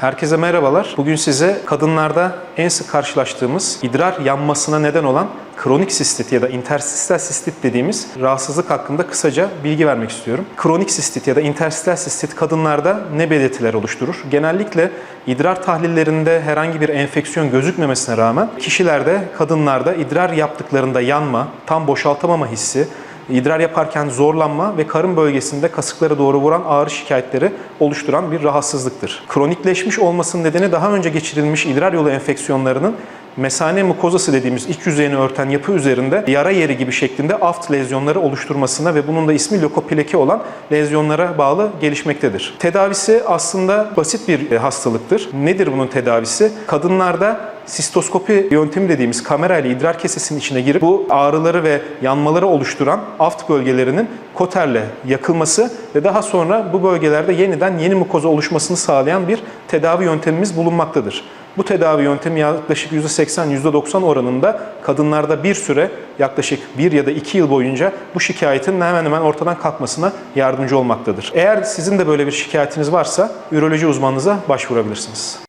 Herkese merhabalar. Bugün size kadınlarda en sık karşılaştığımız idrar yanmasına neden olan kronik sistit ya da interstistal sistit dediğimiz rahatsızlık hakkında kısaca bilgi vermek istiyorum. Kronik sistit ya da interstistal sistit kadınlarda ne belirtiler oluşturur? Genellikle idrar tahlillerinde herhangi bir enfeksiyon gözükmemesine rağmen kişilerde, kadınlarda idrar yaptıklarında yanma, tam boşaltamama hissi, İdrar yaparken zorlanma ve karın bölgesinde kasıklara doğru vuran ağrı şikayetleri oluşturan bir rahatsızlıktır. Kronikleşmiş olmasının nedeni daha önce geçirilmiş idrar yolu enfeksiyonlarının mesane mukozası dediğimiz iç yüzeyini örten yapı üzerinde yara yeri gibi şeklinde aft lezyonları oluşturmasına ve bunun da ismi lökopleki olan lezyonlara bağlı gelişmektedir. Tedavisi aslında basit bir e, hastalıktır. Nedir bunun tedavisi? Kadınlarda sistoskopi yöntemi dediğimiz kamerayla idrar kesesinin içine girip bu ağrıları ve yanmaları oluşturan aft bölgelerinin koterle yakılması ve daha sonra bu bölgelerde yeniden yeni mukoza oluşmasını sağlayan bir tedavi yöntemimiz bulunmaktadır. Bu tedavi yöntemi yaklaşık %80-%90 oranında kadınlarda bir süre yaklaşık 1 ya da 2 yıl boyunca bu şikayetin hemen hemen ortadan kalkmasına yardımcı olmaktadır. Eğer sizin de böyle bir şikayetiniz varsa üroloji uzmanınıza başvurabilirsiniz.